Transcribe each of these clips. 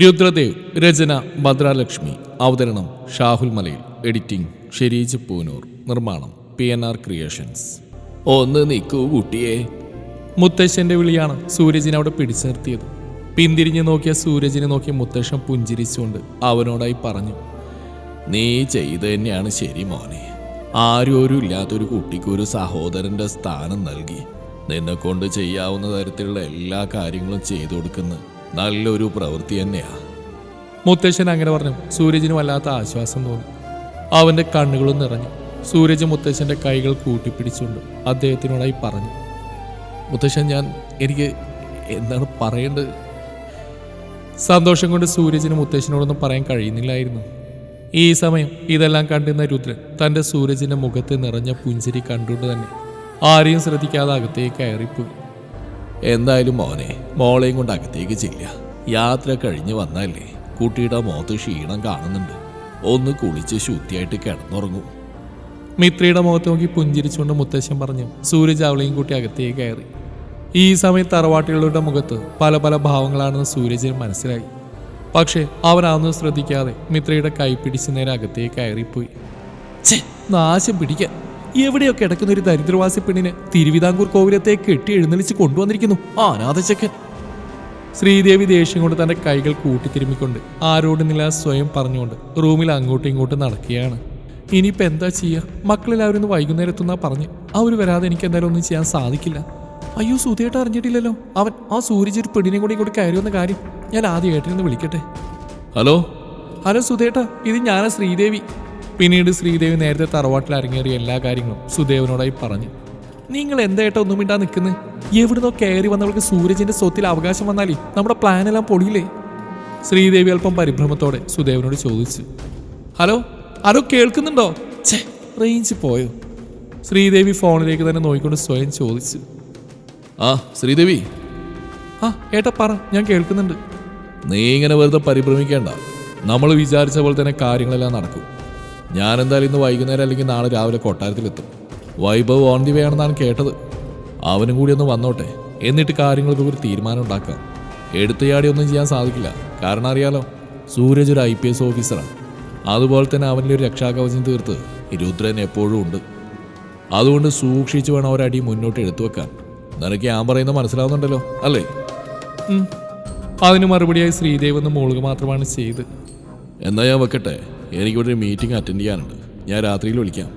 രുദ്രദേവ് രചന ഭദ്രാലക്ഷ്മി. അവതരണം ഷാഹുൽ മലയിൽ. എഡിറ്റിംഗ് ഷെരീജ് പൂനൂർ. നിർമ്മാണം P N R creations. ഒന്ന് നിൽക്കൂ കുട്ടിയെ. മുത്തശ്ശന്റെ വിളിയാണ് സൂരജിനെ അവിടെ പിടിച്ചു നിർത്തിയത് പിന്തിരിഞ്ഞ് നോക്കിയ സൂരജിനെ നോക്കി മുത്തശ്ശൻ പുഞ്ചിരിച്ചുകൊണ്ട് അവനോടായി പറഞ്ഞു നീ ചെയ്ത് തന്നെയാണ് ശരി മോനെ. ആരും ഇല്ലാത്തൊരു കുട്ടിക്ക് ഒരു സഹോദരന്റെ സ്ഥാനം നൽകി. നിന്നെ കൊണ്ട് ചെയ്യാവുന്ന തരത്തിലുള്ള എല്ലാ കാര്യങ്ങളും ചെയ്തു കൊടുക്കുന്ന നല്ലൊരു പ്രവൃത്തി തന്നെയാ. മുത്തശ്ശൻ അങ്ങനെ പറഞ്ഞു. സൂരജിന് വല്ലാത്ത ആശ്വാസം തോന്നി. അവന്റെ കണ്ണുകളും നിറഞ്ഞു. സൂരജ് മുത്തശ്ശന്റെ കൈകൾ കൂട്ടിപ്പിടിച്ചുകൊണ്ട് അദ്ദേഹത്തിനോടായി പറഞ്ഞു. മുത്തശ്ശൻ ഞാൻ എനിക്ക് എന്താണ് പറയേണ്ടത്? സന്തോഷം കൊണ്ട് സൂരജിന് മുത്തശ്ശനോടൊന്നും പറയാൻ കഴിയുന്നില്ലായിരുന്നു. ഈ സമയം ഇതെല്ലാം കണ്ടിരുന്ന രുദ്രൻ തന്റെ സൂരജിന്റെ മുഖത്ത് നിറഞ്ഞ പുഞ്ചിരി കണ്ടുകൊണ്ട് തന്നെ ആരെയും ശ്രദ്ധിക്കാതെ അകത്തേക്ക് കയറിപ്പോയി. എന്തായാലും മോനെ മോളെയും കൊണ്ട് അകത്തേക്ക് ചെല്ല യാത്ര കഴിഞ്ഞ് വന്നല്ലേ? കുട്ടിയുടെ മുഖത്ത് ക്ഷീണം കാണുന്നുണ്ട്. ഒന്ന് കുളിച്ച് ശുദ്ധിയായിട്ട് കിടന്നുറങ്ങും. മിത്രയുടെ മുഖത്ത് നോക്കി പുഞ്ചിരിച്ചുകൊണ്ട് മുത്തശ്ശൻ പറഞ്ഞു സൂരജ് അവളെയും കൂട്ടി അകത്തേക്ക് കയറി. ഈ സമയത്ത് തറവാട്ടികളുടെ മുഖത്ത് പല പല ഭാവങ്ങളാണെന്ന് സൂരജിന് മനസ്സിലായി. പക്ഷേ അവനതൊന്നും ശ്രദ്ധിക്കാതെ മിത്രയുടെ കൈ പിടിച്ച് നേരെ അകത്തേക്ക് കയറിപ്പോയി. നാശം പിടിക്കാൻ. എവിടെയൊക്കെ കിടക്കുന്ന ഒരു ദരിദ്രവാസി പെണ്ണിനെ തിരുവിതാംകൂർ കോവിലത്തെ കെട്ടി എഴുന്നള്ളിച്ച് കൊണ്ടുവന്നിരിക്കുന്നു? അനാഥച്ചക്കൻ ശ്രീദേവി ദേഷ്യം കൊണ്ട് തന്റെ കൈകൾ കൂട്ടിത്തിരുമ്മിക്കൊണ്ട് ആരോടുന്നില്ല സ്വയം പറഞ്ഞുകൊണ്ട് റൂമിൽ അങ്ങോട്ടും ഇങ്ങോട്ടും നടക്കുകയാണ്. ഇനിയിപ്പോൾ എന്താ ചെയ്യുക മക്കളെല്ലാവരും ഇന്ന് വൈകുന്നേരം എത്തുന്നാ പറഞ്ഞ് അവർ വരാതെ എനിക്ക് എന്തായാലും ഒന്നും ചെയ്യാൻ സാധിക്കില്ല. അയ്യോ സുധിയേട്ട അറിഞ്ഞിട്ടില്ലല്ലോ. അവൻ ആ സൂര്യജ് ഒരു പെണ്ണിനെ കൂടി ഇങ്ങോട്ട് കയറി വന്ന കാര്യം ഞാൻ ആദ്യം ഏട്ടനൊന്ന് വിളിക്കട്ടെ. ഹലോ? ഹലോ സുധേട്ട ഇത് ഞാനാ ശ്രീദേവി. പിന്നീട് ശ്രീദേവി നേരത്തെ തറവാട്ടിൽ അരങ്ങേറിയ എല്ലാ കാര്യങ്ങളും സുദേവനോടായി പറഞ്ഞു. നിങ്ങൾ എന്തായിട്ടാ ഒന്നും ഇണ്ടാ നിൽക്കുന്നത് എവിടുന്നോ കയറി വന്നവൾക്ക് സൂരജിന്റെ സ്വത്തിൽ അവകാശം വന്നാലേ നമ്മുടെ പ്ലാൻ എല്ലാം പൊളിയില്ലേ? ശ്രീദേവി അല്പം പരിഭ്രമത്തോടെ സുദേവനോട് ചോദിച്ചു. ഹലോ ആരോ കേൾക്കുന്നുണ്ടോ? ഛേ റേഞ്ച് പോയോ? ശ്രീദേവി ഫോണിലേക്ക് തന്നെ നോക്കിക്കൊണ്ട് സ്വയം ചോദിച്ചു. ആ ശ്രീദേവി. ആ ഏട്ടാ പറ ഞാൻ കേൾക്കുന്നുണ്ട്. നീ ഇങ്ങനെ വെറുതെ പരിഭ്രമിക്കേണ്ട. നമ്മൾ വിചാരിച്ച പോലെ തന്നെ കാര്യങ്ങളെല്ലാം നടക്കും. ഞാൻ എന്തായാലും ഇന്ന് വൈകുന്നേരം അല്ലെങ്കിൽ നാളെ രാവിലെ കൊട്ടാരത്തിലെത്തും. വൈഭവ് ഓൺ ദി വേ ആണെന്നാണ് കേട്ടത്. അവനും കൂടി ഒന്ന് വന്നോട്ടെ. എന്നിട്ട് കാര്യങ്ങൾക്ക് ഒരു തീരുമാനം ഉണ്ടാക്കാം. എടുത്തയാടി ഒന്നും ചെയ്യാൻ സാധിക്കില്ല. കാരണം അറിയാലോ സൂരജ് ഒരു ഐ പി എസ് ഓഫീസറാണ് അതുപോലെ തന്നെ അവന്റെ ഒരു രക്ഷാകവചം തീർത്ത് രുദ്രൻ എപ്പോഴും ഉണ്ട്. അതുകൊണ്ട് സൂക്ഷിച്ചു വേണം ഒരടി മുന്നോട്ട് എടുത്തു വെക്കാൻ. നിനക്ക് ഞാൻ പറയുന്നത് മനസ്സിലാവുന്നുണ്ടല്ലോ അല്ലേ. അതിന് മറുപടിയായി ശ്രീദേവ് എന്ന് മോളുക മാത്രമാണ് ചെയ്ത്. എന്നാ ഞാൻ വെക്കട്ടെ? എനിക്കിവിടെ ഒരു മീറ്റിംഗ് അറ്റൻഡ് ചെയ്യാനുണ്ട്. ഞാൻ രാത്രിയിൽ വിളിക്കാം.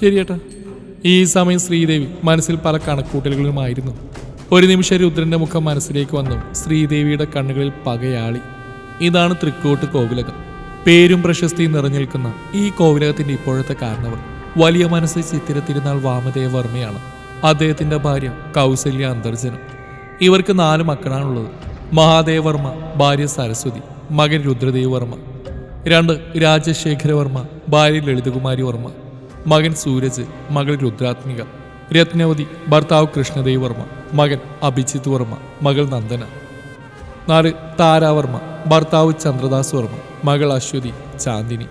ശരി ഏട്ടാ. ഈ സമയം ശ്രീദേവി മനസ്സിൽ പല കണക്കൂട്ടലുകളുമായിരുന്നു. ഒരു നിമിഷം രുദ്രന്റെ മുഖം മനസ്സിലേക്ക് വന്നു. ശ്രീദേവിയുടെ കണ്ണുകളിൽ പകയാളി. ഇതാണ് തൃക്കോട്ട് കോവിലകം. പേരും പ്രശസ്തിയും നിറഞ്ഞു നിൽക്കുന്ന ഈ കോവിലകത്തിന്റെ ഇപ്പോഴത്തെ കാരണവർ. വലിയ മനസ്സ് ചിത്തിരത്തിരുന്നാൾ വാമദേവർമ്മയാണ് വാമദേവ വർമ്മയാണ്. അദ്ദേഹത്തിന്റെ ഭാര്യ കൗസല്യ അന്തർജനം. ഇവർക്ക് നാല് മക്കളാണുള്ളത്. മഹാദേവ വർമ്മ ഭാര്യ സരസ്വതി മകൻ രുദ്രദേവ് വർമ്മ. രണ്ട് രാജശേഖര വർമ്മ ഭാര്യ ലളിതകുമാരി വർമ്മ. മകൻ സൂരജ് മകൾ രുദ്രാത്മിക. രത്നവതി ഭർത്താവ് കൃഷ്ണദേവ് വർമ്മ. മകൻ അഭിജിത് വർമ്മ മകൾ നന്ദന. നാല് താരാവർമ്മ ഭർത്താവ് ചന്ദ്രദാസ് വർമ്മ മകൾ അശ്വതി ചാന്ദിനി.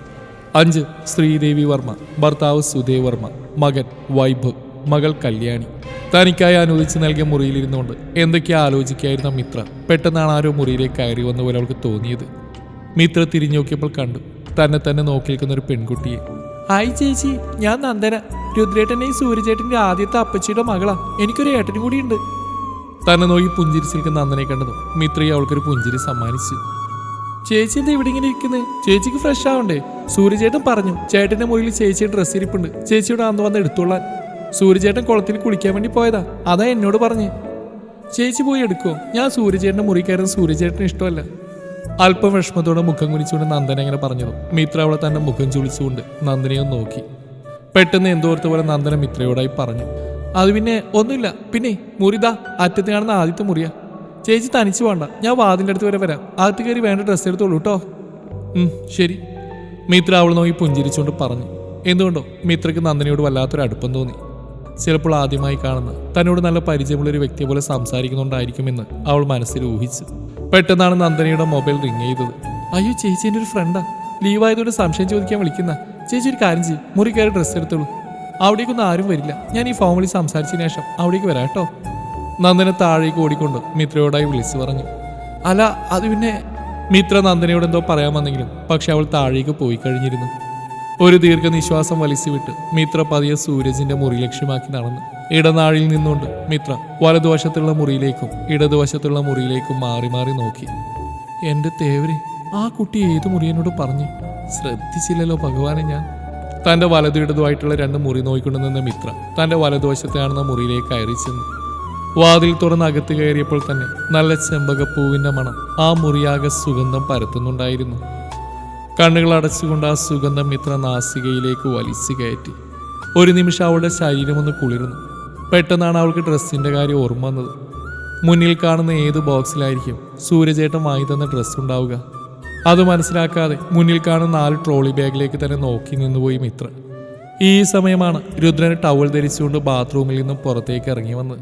അഞ്ച് ശ്രീദേവി വർമ്മ ഭർത്താവ് സുദേവ് വർമ്മ മകൻ വൈഭവ് മകൾ കല്യാണി. തനിക്കായി അനുവദിച്ച് നൽകിയ മുറിയിലിരുന്നുകൊണ്ട് എന്തൊക്കെയാ ആലോചിക്കായിരുന്ന മിത്ര? പെട്ടെന്നാണ് ആരോ മുറിയിലേക്ക് കയറി വന്ന പോലെ അവൾക്ക് തോന്നിയത്. മിത്ര തിരിഞ്ഞു നോക്കിയപ്പോൾ കണ്ടു. തന്നെ തന്നെ നോക്കി നിൽക്കുന്ന ഒരു പെൺകുട്ടിയെ. ഹായ് ചേച്ചി ഞാൻ നന്ദന. രുദ്രേട്ടനെയും സൂര്യചേട്ടന്റെ ആദ്യത്തെ അപ്പച്ചിയുടെ മകളാ. എനിക്കൊരു ഏട്ടനും കൂടി ഉണ്ട് തന്നെ നോക്കി പുഞ്ചിരിച്ച് നിൽക്കുന്ന നന്ദനെ കണ്ടു മിത്രയെ അവൾക്കൊരു പുഞ്ചിരി സമ്മാനിച്ചു. ചേച്ചി എന്താ ഇവിടെ ഇങ്ങനെ ഇരിക്കുന്നത് ചേച്ചിക്ക് ഫ്രഷ് ആവണ്ടേ? സൂര്യചേട്ടൻ പറഞ്ഞു ചേട്ടന്റെ മുറിയിൽ ചേച്ചിയുടെ ഡ്രസ്സ് ഇരിപ്പുണ്ട്. ചേച്ചിയുടെ അന്ന് വന്ന് എടുത്തോളാൻ. സൂര്യചേട്ടൻ കുളത്തിൽ കുളിക്കാൻ വേണ്ടി പോയതാ. അതാ എന്നോട് പറഞ്ഞേ. ചേച്ചി പോയി എടുക്കോ ഞാൻ സൂര്യചേട്ടന്റെ മുറി കയറുന്ന സൂര്യചേട്ടന് ഇഷ്ടമല്ല. അല്പം വിഷമത്തോടെ മുഖം കുനിച്ചുകൊണ്ട് നന്ദന അങ്ങനെ പറഞ്ഞു മിത്ര അവളെ തന്റെ മുഖം ചുളിച്ചുകൊണ്ട് നന്ദനയെ നോക്കി. പെട്ടെന്ന് എന്തോർത്ത പോലെ നന്ദന മിത്രയോടായി പറഞ്ഞു. അത് പിന്നെ ഒന്നുമില്ല. പിന്നെ മുറിതാ അറ്റത്ത് കാണുന്ന ആദ്യത്തെ മുറിയ. ചേച്ചി തനിച്ച് വേണ്ട ഞാൻ വാതിന്റെ അടുത്ത് വരെ വരാം. അകത്ത് കയറി വേണ്ട ഡ്രസ്സ് എടുത്തോളൂ കേട്ടോ ശരി. മിത്ര അവൾ നോക്കി പുഞ്ചിരിച്ചുകൊണ്ട് പറഞ്ഞു. എന്തുകൊണ്ടോ? മിത്രയ്ക്ക് നന്ദനയോട് വല്ലാത്തൊരു അടുപ്പം തോന്നി. ചിലപ്പോൾ ആദ്യമായി കാണുന്ന തന്നോട് നല്ല പരിചയമുള്ള ഒരു വ്യക്തിയെ പോലെ സംസാരിക്കുന്നുണ്ടായിരിക്കുമെന്ന് അവൾ മനസ്സിൽ ഊഹിച്ചു. പെട്ടെന്നാണ് നന്ദനയുടെ മൊബൈൽ റിങ് ചെയ്തത്. അയ്യോ ചേച്ചി എന്റെ ഒരു ഫ്രണ്ടാ ലീവായതോടെ സംശയം ചോദിക്കാൻ വിളിക്കുന്ന. ചേച്ചി ഒരു കാര്യം ചെയ്യും. മുറി കയറി ഡ്രസ്സ് എടുത്തോളൂ. അവിടേക്കൊന്നും ആരും വരില്ല. ഞാൻ ഈ ഫോം വിളി സംസാരിച്ചതിന് ശേഷം അവിടേക്ക് വരാം കേട്ടോ. നന്ദനെ താഴേക്ക് ഓടിക്കൊണ്ട് മിത്രയോടായി വിളിച്ചു പറഞ്ഞു. അല്ല അത് പിന്നെ മിത്ര നന്ദനയോട് എന്തോ പറയാൻ വന്നെങ്കിലും പക്ഷെ അവൾ താഴേക്ക് പോയി കഴിഞ്ഞിരുന്നു. ഒരു ദീർഘനിശ്വാസം വലിച്ചു വിട്ട് മിത്ര പതിയെ സൂരജിന്റെ മുറി ലക്ഷ്യമാക്കി നടന്നു. ഇടനാഴിൽ നിന്നുകൊണ്ട് മിത്ര വലതുവശത്തുള്ള മുറിയിലേക്കും ഇടതുവശത്തുള്ള മുറിയിലേക്കും മാറി മാറി നോക്കി. എന്റെ തേവരെ ആ കുട്ടി ഏത് മുറിയനോട് പറഞ്ഞു? ശ്രദ്ധിച്ചില്ലല്ലോ ഭഗവാനെ ഞാൻ. തന്റെ വലതു ഇടതുമായിട്ടുള്ള രണ്ട് മുറി നോക്കിക്കൊണ്ടു നിന്ന മിത്ര തന്റെ വലതുവശത്ത് കാണുന്ന മുറിയിലേക്ക് കയറി ചെന്നു. വാതിൽ തുറന്ന് അകത്ത് കയറിയപ്പോൾ തന്നെ നല്ല ചെമ്പകപ്പൂവിന്റെ മണം ആ മുറിയാകെ സുഗന്ധം പരത്തുന്നുണ്ടായിരുന്നു. കണ്ണുകൾ അടച്ചുകൊണ്ട് ആ സുഗന്ധം ഇത്ര നാസികയിലേക്ക് വലിച്ചു കയറ്റി. ഒരു നിമിഷം അവളുടെ ശരീരമൊന്ന് കുളിർന്നു. പെട്ടെന്നാണ് അവൾക്ക് ഡ്രസ്സിന്റെ കാര്യം ഓർമ്മ വന്നത്. മുന്നിൽ കാണുന്ന ഏത് ബോക്സിലായിരിക്കും സൂര്യചേട്ടൻ വാങ്ങി തന്ന ഡ്രസ്സ് ഉണ്ടാവുക? അത് മനസ്സിലാക്കാതെ മുന്നിൽ കാണുന്ന നാല് ട്രോളി ബാഗിലേക്ക് തന്നെ നോക്കി നിന്നുപോയി മിത്ര ഈ സമയമാണ് രുദ്രൻ ടവൽ ധരിച്ചുകൊണ്ട് ബാത്റൂമിൽ നിന്നും പുറത്തേക്ക് ഇറങ്ങി വന്നത്.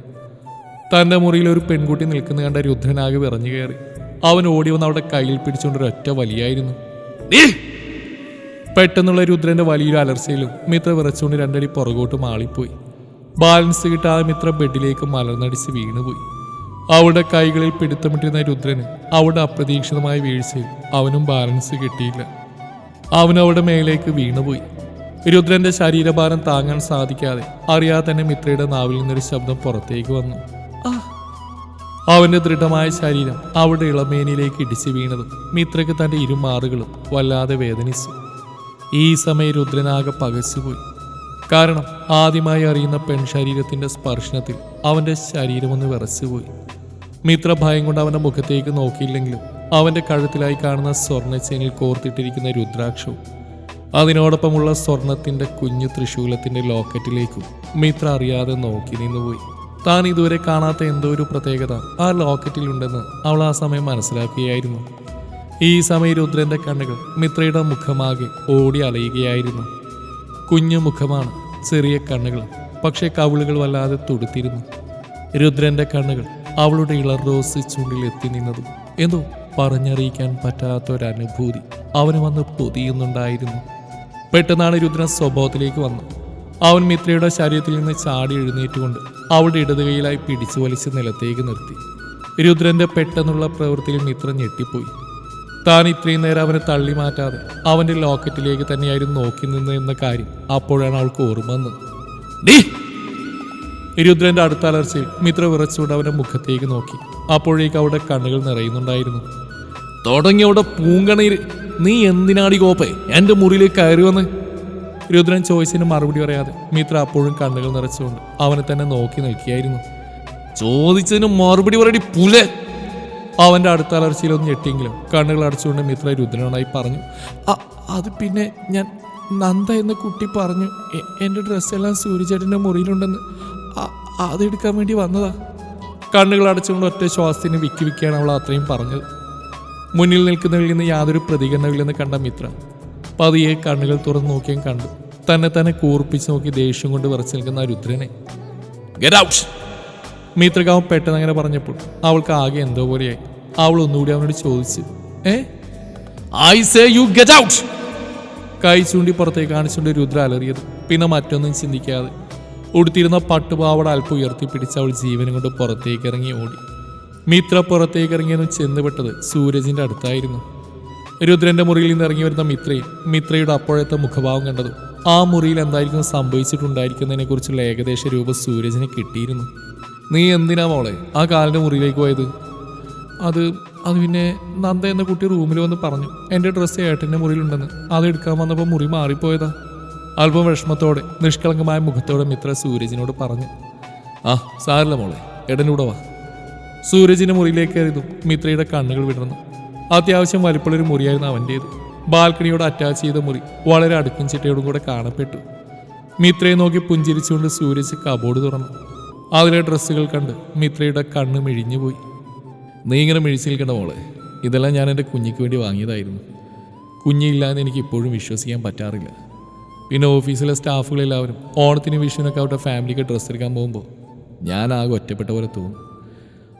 തന്റെ മുറിയിൽ ഒരു പെൺകുട്ടി നിൽക്കുന്ന കണ്ട രുദ്രനാകെ വിറഞ്ഞു കയറി. അവൻ ഓടി വന്ന് അവളുടെ കയ്യിൽ പിടിച്ചുകൊണ്ട് ഒരൊറ്റ വലിയായിരുന്നു. പെട്ടെന്നുള്ള രുദ്രന്റെ വലിയൊരു അലർച്ചയിലും മിത്ര വിറച്ചുകൊണ്ട് രണ്ടടി പുറകോട്ട് മാളിപ്പോയി ബാലൻസ് കിട്ടാതെ മിത്ര ബെഡിലേക്ക് മലർന്നടിച്ച് വീണുപോയി. അവളുടെ കൈകളിൽ പിടുത്തമിട്ടിരുന്ന രുദ്രന് അവളുടെ അപ്രതീക്ഷിതമായ വീഴ്ചയിൽ അവനും ബാലൻസ് കിട്ടിയില്ല. അവൻ മേലേക്ക് വീണുപോയി. രുദ്രന്റെ ശരീരഭാരം താങ്ങാൻ സാധിക്കാതെ അറിയാതെ തന്നെ മിത്രയുടെ നാവിൽ നിന്നൊരു ശബ്ദം പുറത്തേക്ക് വന്നു. അവന്റെ ദൃഢമായ ശരീരം അവളുടെ ഇളമേനിലേക്ക് ഇടിച്ചു വീണതും മിത്രയ്ക്ക് തന്റെ ഇരുമാറുകളും വല്ലാതെ വേദനിച്ചു. ഈ സമയം രുദ്രനാകെ പകച്ചുപോയി. കാരണം ആദ്യമായി അറിയുന്ന പെൺ ശരീരത്തിന്റെ സ്പർശനത്തിൽ അവന്റെ ശരീരമൊന്ന് വിറച്ചുപോയി. മിത്ര ഭയം കൊണ്ട് അവന്റെ മുഖത്തേക്ക് നോക്കിയില്ലെങ്കിലും അവന്റെ കഴുത്തിലായി കാണുന്ന സ്വർണച്ചേനിൽ കോർത്തിട്ടിരിക്കുന്ന രുദ്രാക്ഷവും അതിനോടൊപ്പമുള്ള സ്വർണത്തിന്റെ കുഞ്ഞു ത്രിശൂലത്തിന്റെ ലോക്കറ്റിലേക്കും മിത്ര അറിയാതെ നോക്കി നിന്നുപോയി. താൻ ഇതുവരെ കാണാത്ത എന്തോ ഒരു പ്രത്യേകത ആ ലോക്കറ്റിലുണ്ടെന്ന് അവൾ ആ സമയം മനസ്സിലാക്കുകയായിരുന്നു. ഈ സമയം രുദ്രന്റെ കണ്ണുകൾ മിത്രയുടെ മുഖമാകെ ഓടി അലയുകയായിരുന്നു. കുഞ്ഞു മുഖമാണ് ചെറിയ കണ്ണുകൾ പക്ഷേ കവിളുകൾ വല്ലാതെ തുടുത്തിരുന്നു. രുദ്രന്റെ കണ്ണുകൾ അവളുടെ ഇളർ റോസ് ചുണ്ടിൽ എത്തി നിന്നതും എന്തോ പറഞ്ഞറിയിക്കാൻ പറ്റാത്തൊരനുഭൂതി അവന് വന്ന് പൊതിയുന്നുണ്ടായിരുന്നു. പെട്ടെന്നാണ് രുദ്രൻ സ്വഭാവത്തിലേക്ക് വന്നത് അവൻ മിത്രയുടെ ശരീരത്തിൽ നിന്ന് ചാടി എഴുന്നേറ്റുകൊണ്ട് അവളുടെ ഇടത് കൈയിലായി പിടിച്ചു വലിച്ച് നിലത്തേക്ക് നിർത്തി. രുദ്രന്റെ പെട്ടെന്നുള്ള പ്രവൃത്തിയിൽ മിത്ര ഞെട്ടിപ്പോയി. താൻ ഇത്രയും നേരം അവനെ തള്ളി മാറ്റാതെ അവന്റെ ലോക്കറ്റിലേക്ക് തന്നെയായിരുന്നു നോക്കി നിന്ന് എന്ന കാര്യം അപ്പോഴാണ് അവൾക്ക് ഓർമ്മ വന്നത്! രുദ്രന്റെ അടുത്ത അലർച്ചയിൽ മിത്ര വിറച്ചുകൊണ്ട് അവന്റെ മുഖത്തേക്ക് നോക്കി. അപ്പോഴേക്ക് അവിടെ കണ്ണുകൾ നിറയുന്നുണ്ടായിരുന്നു. തുടങ്ങിയവിടെ പൂങ്കണയിൽ നീ എന്തിനാടി കോപ്പേ എന്റെ മുറിയിലേക്ക് കയറി വന്ന് രുദ്രൻ ചോയ്സിന് മറുപടി പറയാതെ മിത്ര അപ്പോഴും കണ്ണുകൾ നിറച്ചുകൊണ്ട് അവനെ തന്നെ നോക്കി നിൽക്കുകയായിരുന്നു. ചോദിച്ചതിന് മറുപടി പറയടി പുലെ. അവന്റെ അടുത്ത അലർച്ചയിൽ ഒന്ന് ഞെട്ടിയെങ്കിലും കണ്ണുകൾ അടച്ചുകൊണ്ട് മിത്ര രുദ്രനോടായി പറഞ്ഞു "അ- അത് പിന്നെ ഞാൻ നന്ദ എന്ന കുട്ടി പറഞ്ഞു എന്റെ ഡ്രസ്സെല്ലാം സൂര്യചേട്ടന്റെ മുറിയിലുണ്ടെന്ന്. അത് അതെടുക്കാൻ വേണ്ടി വന്നതാ. കണ്ണുകൾ അടച്ചുകൊണ്ട് ഒറ്റ ശ്വാസത്തിന് വിക്കി വിക്കിയാണ് അവൾ അത്രയും പറഞ്ഞത്. മുന്നിൽ നിൽക്കുന്നവരിൽ നിന്ന് യാതൊരു പ്രതികരണമില്ലെന്ന് കണ്ട മിത്ര പതിയെ കണ്ണുകൾ തുറന്നു നോക്കിയും കണ്ടു. തന്നെ തന്നെ കൂർപ്പിച്ച് നോക്കി ദേഷ്യം കൊണ്ട് വിറച്ചു നിൽക്കുന്ന രുദ്രനെ. മിത്രകാവ് പെട്ടെന്ന് അങ്ങനെ പറഞ്ഞപ്പോൾ അവൾക്ക് ആകെ എന്തോ പോലെയായി. അവൾ ഒന്നുകൂടി അവനോട് ചോദിച്ചു. ഏ? I say you get out കൈ ചൂണ്ടി പുറത്തേക്ക് കാണിച്ചുകൊണ്ട് രുദ്ര അലറിയത്. പിന്നെ മറ്റൊന്നും ചിന്തിക്കാതെ ഉടുത്തിരുന്ന പട്ടുപാവട അല്പം ഉയർത്തി പിടിച്ച് അവൾ ജീവനും കൊണ്ട് പുറത്തേക്ക് ഇറങ്ങി ഓടി. മിത്ര പുറത്തേക്ക് ഇറങ്ങിയെന്ന് ചെന്നുപെട്ടത് സൂരജിന്റെ അടുത്തായിരുന്നു. രുദ്രന്റെ മുറിയിൽ നിന്ന് ഇറങ്ങി വരുന്ന മിത്രയെ മിത്രയുടെ അപ്പോഴത്തെ മുഖഭാവം കണ്ടതും. ആ മുറിയിൽ എന്തായിരിക്കും സംഭവിച്ചിട്ടുണ്ടായിരിക്കുന്നതിനെ കുറിച്ചുള്ള ഏകദേശ രൂപ സൂരജിന് കിട്ടിയിരുന്നു. നീ എന്തിനാ മോളെ ആ കാലിന്റെ മുറിയിലേക്ക് പോയത്? അത് അത് പിന്നെ നന്ദ എന്ന കുട്ടി റൂമിൽ വന്ന് പറഞ്ഞു എന്റെ ഡ്രസ്സ് ഏട്ടന്റെ മുറിയിലുണ്ടെന്ന്. അത് എടുക്കാൻ വന്നപ്പോൾ മുറി മാറിപ്പോയതാ. അല്പം വിഷമത്തോടെ നിഷ്കളങ്കമായ മുഖത്തോടെ മിത്ര സൂരജിനോട് പറഞ്ഞു ആ സാറില്ല മോളെ എടനൂടെ വാ. സൂരജിന്റെ മുറിയിലേക്ക് കയറിയതും മിത്രയുടെ കണ്ണുകൾ വിടർന്നു. അത്യാവശ്യം വലിപ്പമുള്ളൊരു മുറിയായിരുന്നു അവന്റേത്. ബാൽക്കണിയോട് അറ്റാച്ച് ചെയ്ത മുറി വളരെ അടുക്കും ചിട്ടയോടും കൂടെ കാണപ്പെട്ടു. മിത്രയെ നോക്കി പുഞ്ചിരിച്ചുകൊണ്ട് സൂരജ് കബോർഡ് തുറന്നു. അതിലെ ഡ്രസ്സുകൾ കണ്ട് മിത്രയുടെ കണ്ണ് മിഴിഞ്ഞുപോയി നീ ഇങ്ങനെ മിഴിച്ചു നിൽക്കണ്ട മോളെ. ഇതെല്ലാം ഞാൻ എന്റെ കുഞ്ഞിക്ക് വേണ്ടി വാങ്ങിയതായിരുന്നു. കുഞ്ഞില്ലാന്ന് എനിക്ക് ഇപ്പോഴും വിശ്വസിക്കാൻ പറ്റാറില്ല. പിന്നെ ഓഫീസിലെ സ്റ്റാഫുകളെല്ലാവരും ഓണത്തിന് വിഷുവിനൊക്കെ അവരുടെ ഫാമിലിക്ക് ഡ്രസ്സ് എടുക്കാൻ പോകുമ്പോൾ ഞാൻ ആകെ ഒറ്റപ്പെട്ട പോലെ തോന്നും.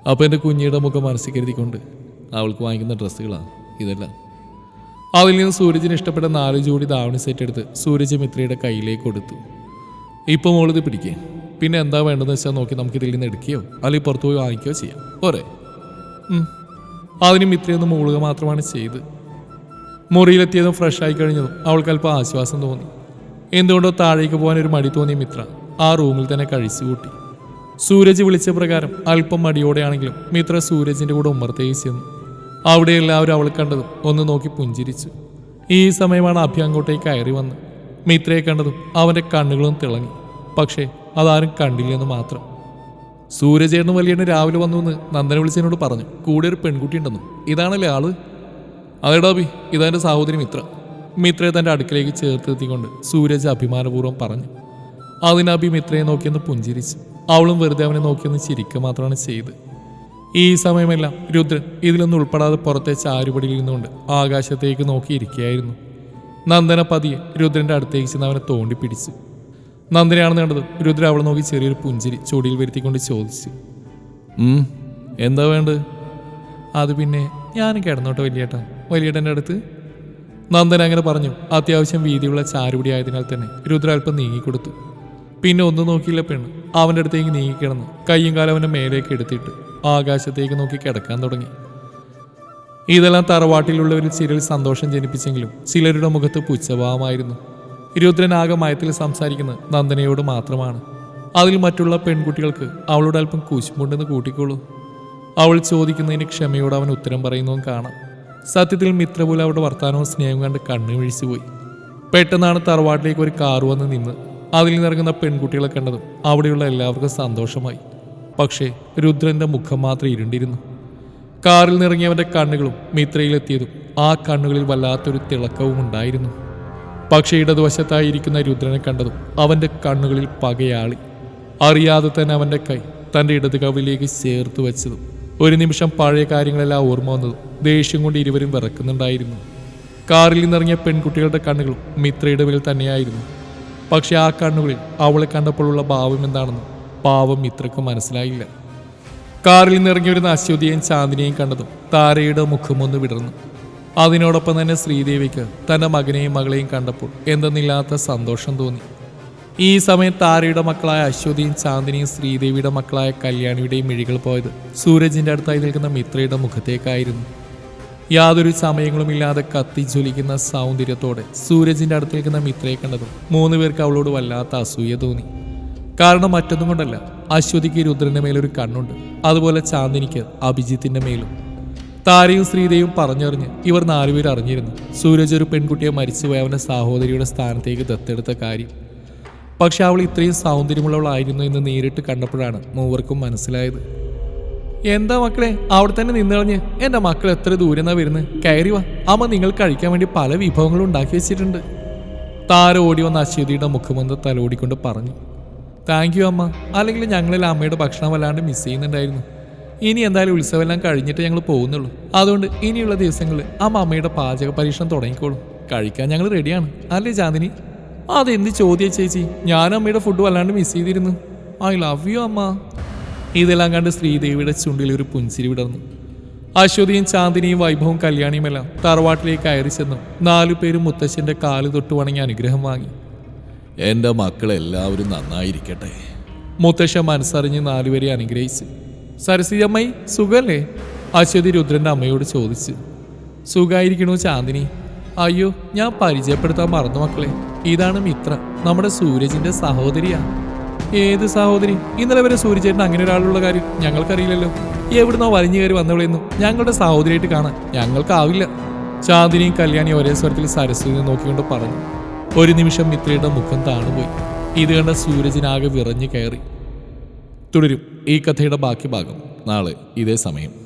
അപ്പോൾ എന്റെ കുഞ്ഞിയുടെ മുഖം മനസ്സിൽ കരുതിക്കൊണ്ട് അവൾക്ക് വാങ്ങിക്കുന്ന ഡ്രസ്സുകളാണ് ഇതെല്ലാം. അതിൽ നിന്ന് സൂരജിന് ഇഷ്ടപ്പെട്ട നാല് ജോഡി ദാവണി സെറ്റ് എടുത്ത് സൂരജ് മിത്രയുടെ കയ്യിലേക്ക് കൊടുത്തു. ഇപ്പോൾ മോളിത് പിടിക്കേ. പിന്നെ എന്താ വേണ്ടതെന്ന് വെച്ചാൽ നോക്കി നമുക്ക് ഇതിൽ നിന്ന് എടുക്കുകയോ അല്ലെങ്കിൽ പുറത്തു പോയി വാങ്ങിക്കുകയോ ചെയ്യാം. പോരെ. അതിന് മിത്രയൊന്ന് മൂളുക മാത്രമാണ് ചെയ്ത്. മുറിയിലെത്തിയതും ഫ്രഷായി കഴിഞ്ഞതും അവൾക്ക് അല്പം ആശ്വാസം തോന്നി. എന്തുകൊണ്ടോ താഴേക്ക് പോകാൻ ഒരു മടി തോന്നിയ മിത്ര ആ റൂമിൽ തന്നെ കഴിച്ചു കൂട്ടി. സൂരജ് വിളിച്ച പ്രകാരം അല്പം മടിയോടെയാണെങ്കിലും മിത്ര സൂരജിന്റെ കൂടെ ഉമ്മർത്തേക്ക് ചെന്നു. അവിടെ എല്ലാവരും അവൾ കണ്ടതും ഒന്ന് നോക്കി പുഞ്ചിരിച്ചു. ഈ സമയമാണ് അഭി അങ്ങോട്ടേക്ക് കയറി വന്ന് മിത്രയെ കണ്ടതും അവന്റെ കണ്ണുകളും തിളങ്ങി. പക്ഷേ അതാരും കണ്ടില്ലെന്ന് മാത്രം. സൂരജേട്ടന് വലിയ രാവിലെ വന്നു എന്ന് നന്ദന വിളിച്ചതിനോട് പറഞ്ഞു കൂടെ ഒരു പെൺകുട്ടി ഉണ്ടെന്നു. ഇതാണല്ലേ ആൾ? അതേടാ അഭി ഇതെന്റെ സഹോദരി മിത്ര. മിത്രയെ തന്റെ അടുക്കിലേക്ക് ചേർത്തെത്തിക്കൊണ്ട് സൂരജ് അഭിമാനപൂർവം പറഞ്ഞു. അതിനാബി മിത്രയെ നോക്കിയെന്ന് പുഞ്ചിരിച്ചു. അവളും വെറുതെ അവനെ നോക്കിയെന്ന് ചിരിക്കുക മാത്രമാണ് ചെയ്ത്. ഈ സമയമെല്ലാം രുദ്രൻ ഇതിലൊന്നും ഉൾപ്പെടാതെ പുറത്തെ ചാരുപടിയിൽ നിന്നുകൊണ്ട് ആകാശത്തേക്ക് നോക്കിയിരിക്കുകയായിരുന്നു നന്ദന പതിയെ രുദ്രന്റെ അടുത്തേക്ക് ചെന്ന് അവനെ തോണ്ടി പിടിച്ചു. നന്ദനയാണെന്ന് കണ്ടത് രുദ്ര അവളെ നോക്കി ചെറിയൊരു പുഞ്ചിരി ചൊടിയിൽ വരുത്തിക്കൊണ്ട് ചോദിച്ചു. "ഉം, എന്താ വേണ്ടത്? അത് പിന്നെ ഞാൻ കിടന്നോട്ടെ വലിയേട്ട. വലിയേട്ടന്റെ അടുത്ത്. നന്ദൻ അങ്ങനെ പറഞ്ഞു. അത്യാവശ്യം വീതിയുള്ള ചാരുപടി ആയതിനാൽ തന്നെ രുദ്ര അല്പം നീങ്ങിക്കൊടുത്തു. പിന്നെ ഒന്നും നോക്കിയില്ല പെണ്ണ്. അവന്റെ അടുത്തേക്ക് നീങ്ങിക്കിടന്ന് കയ്യും കാലം അവന്റെ മേലേക്ക് എടുത്തിട്ട്. ആകാശത്തേക്ക് നോക്കി കിടക്കാൻ തുടങ്ങി. ഇതെല്ലാം തറവാട്ടിലുള്ളവരിൽ ചിലർ സന്തോഷം ജനിപ്പിച്ചെങ്കിലും ചിലരുടെ മുഖത്ത് പുച്ഛഭാവമായിരുന്നു. രുദ്രൻ ആകെ മയത്തിൽ സംസാരിക്കുന്നത് നന്ദനയോട് മാത്രമാണ്. അതിൽ മറ്റുള്ള പെൺകുട്ടികൾക്ക് അവളോട് അല്പം കുശുമുണ്ടെന്ന് കൂട്ടിക്കോളൂ. അവൾ ചോദിക്കുന്നതിന് ക്ഷമയോട് അവൻ ഉത്തരം പറയുന്നതും കാണാം. സത്യത്തിൽ മിത്രപോലെ അവരുടെ വർത്തമാനവും സ്നേഹവും കണ്ട് കണ്ണു വീഴ്ചുപോയി പെട്ടെന്നാണ് തറവാട്ടിലേക്ക് ഒരു കാറ് വന്ന് നിന്ന് അതിൽ നിന്നിറങ്ങുന്ന പെൺകുട്ടികളെ കണ്ടതും അവിടെയുള്ള എല്ലാവർക്കും സന്തോഷമായി. പക്ഷേ രുദ്രന്റെ മുഖം മാത്രം ഇരുണ്ടിരുന്നു. കാറിൽ നിറങ്ങിയവന്റെ കണ്ണുകളും മിത്രയിലെത്തിയതും ആ കണ്ണുകളിൽ വല്ലാത്തൊരു തിളക്കവും ഉണ്ടായിരുന്നു. പക്ഷേ ഇടതുവശത്തായിരിക്കുന്ന രുദ്രനെ കണ്ടതും അവന്റെ കണ്ണുകളിൽ പകയാളി. അറിയാതെ തന്നെ അവന്റെ കൈ തന്റെ ഇടത് കവിലേക്ക് ചേർത്ത് വെച്ചതും ഒരു നിമിഷം പഴയ കാര്യങ്ങളെല്ലാം ഓർമ്മ വന്നതും ദേഷ്യം കൊണ്ട് ഇരുവരും വിറക്കുന്നുണ്ടായിരുന്നു. കാറിൽ നിന്നിറങ്ങിയ പെൺകുട്ടികളുടെ കണ്ണുകളും മിത്രയുടെ മേൽ തന്നെയായിരുന്നു. പക്ഷെ ആ കണ്ണുകളിൽ അവളെ കണ്ടപ്പോഴുള്ള ഭാവം എന്താണെന്ന് പാവം ഇത്രക്ക് മനസ്സിലായില്ല. കാറിൽ നിന്നിറങ്ങി വരുന്ന അശ്വതിയെയും ചാന്ദിനെയും കണ്ടതും താരയുടെ മുഖമൊന്ന് വിടർന്നു. അതിനോടൊപ്പം തന്നെ ശ്രീദേവിക്ക് തന്റെ മകനെയും മകളെയും കണ്ടപ്പോൾ എന്തെന്നില്ലാത്ത സന്തോഷം തോന്നി. ഈ സമയം താരയുടെ മക്കളായ അശ്വതിയും ചാന്ദിനിയും ശ്രീദേവിയുടെ മക്കളായ കല്യാണിയുടെയും മിഴികൾ പോയത് സൂരജിന്റെ അടുത്തായി നിൽക്കുന്ന മിത്രയുടെ മുഖത്തേക്കായിരുന്നു. യാതൊരു സമയങ്ങളുമില്ലാതെ കത്തി ജ്വലിക്കുന്ന സൗന്ദര്യത്തോടെ സൂരജിന്റെ അടുത്ത് നിൽക്കുന്ന മിത്രയെ കണ്ടതും മൂന്ന് പേർക്ക് അവളോട് വല്ലാത്ത അസൂയ തോന്നി. കാരണം മറ്റൊന്നും കൊണ്ടല്ല. അശ്വതിക്ക് രുദ്രന്റെ മേലൊരു കണ്ണുണ്ട്. അതുപോലെ ചാന്ദിനിക്ക് അഭിജിത്തിന്റെ മേലും. താരയും ശ്രീദേയും പറഞ്ഞറിഞ്ഞ് ഇവർ നാലുപേർ അറിഞ്ഞിരുന്നു. സൂരജ് ഒരു പെൺകുട്ടിയെ മരിച്ചുപോയ സഹോദരിയുടെ സ്ഥാനത്തേക്ക് ദത്തെടുത്ത കാര്യം. പക്ഷെ അവൾ ഇത്രയും സൗന്ദര്യമുള്ളവളായിരുന്നു എന്ന് നേരിട്ട് കണ്ടപ്പോഴാണ് മൂവർക്കും മനസ്സിലായത്. എന്താ മക്കളെ അവിടെ തന്നെ നിന്നളഞ്ഞ്. എന്റെ മക്കൾ എത്ര ദൂരെ നിന്നാ വരുന്നത് കയറി വാ. അമ്മ നിങ്ങൾ കഴിക്കാൻ വേണ്ടി പല വിഭവങ്ങളും ഉണ്ടാക്കി വെച്ചിട്ടുണ്ട്. താര ഓടി വന്ന അശ്വതിയുടെ മുഖമൊന്ന് തലോടിക്കൊണ്ട് പറഞ്ഞു. താങ്ക് യു അമ്മ. അല്ലെങ്കിൽ ഞങ്ങളിൽ അമ്മയുടെ ഭക്ഷണം വല്ലാണ്ട് മിസ് ചെയ്യുന്നുണ്ടായിരുന്നു. ഇനി എന്തായാലും ഉത്സവമെല്ലാം കഴിഞ്ഞിട്ട് ഞങ്ങൾ പോകുന്നുള്ളൂ. അതുകൊണ്ട് ഇനിയുള്ള ദിവസങ്ങളിൽ അമ്മ അമ്മയുടെ പാചക പരീക്ഷണം തുടങ്ങിക്കോളും. കഴിക്കാൻ ഞങ്ങൾ റെഡിയാണ് അല്ലേ ചാന്ദിനി? അതെന്ത് ചോദ്യം ചേച്ചി? ഞാൻ അമ്മയുടെ ഫുഡ് വല്ലാണ്ട് മിസ് ചെയ്തിരുന്നു. ഐ ലവ് യു അമ്മ. ഇതെല്ലാം കണ്ട് ശ്രീദേവിയുടെ ചുണ്ടിൽ ഒരു പുഞ്ചിരി വിടർന്നു. അശ്വതിയും ചാന്ദിനിയും വൈഭവും കല്യാണിയുമെല്ലാം തറവാട്ടിലേക്ക് കയറി ചെന്നു. നാലു പേരും മുത്തശ്ശന്റെ കാൽ തൊട്ട് വണങ്ങി അനുഗ്രഹം വാങ്ങി. എന്റെ മക്കളെല്ലാവരും നന്നായിരിക്കട്ടെ. മുത്തശ്ശ മനസ്സറിഞ്ഞ് നാലുപേരെ അനുഗ്രഹിച്ച് സരസ്വതി അമ്മായി സുഖല്ലേ? അശ്വതി രുദ്രന്റെ അമ്മയോട് ചോദിച്ച് സുഖായിരിക്കണോ ചാന്ദിനി. അയ്യോ ഞാൻ പരിചയപ്പെടുത്താൻ മറന്നു മക്കളെ. ഇതാണ് മിത്ര നമ്മുടെ സൂരജിന്റെ സഹോദരിയാ. ഏത് സഹോദരി? ഇന്നലെ വരെ സൂര്യചേട്ടൻ അങ്ങനെ ഒരാളുള്ള കാര്യം ഞങ്ങൾക്കറിയില്ലല്ലോ. എവിടുന്നോ വലിഞ്ഞു കയറി വന്നവളെന്നും ഞങ്ങളുടെ സഹോദരിയായിട്ട് കാണാൻ ഞങ്ങൾക്കാവില്ല. ചാന്ദിനിയും കല്യാണിയും ഒരേ സ്വരത്തിൽ സരസ്വതി നോക്കിക്കൊണ്ട് പറഞ്ഞു ഒരു നിമിഷം മിത്രയുടെ മുഖം താണുപോയി. ഇത് കണ്ട സൂരജിനാകെ വിറഞ്ഞു കയറി. തുടരും ഈ കഥയുടെ ബാക്കി ഭാഗം നാളെ ഇതേ സമയം.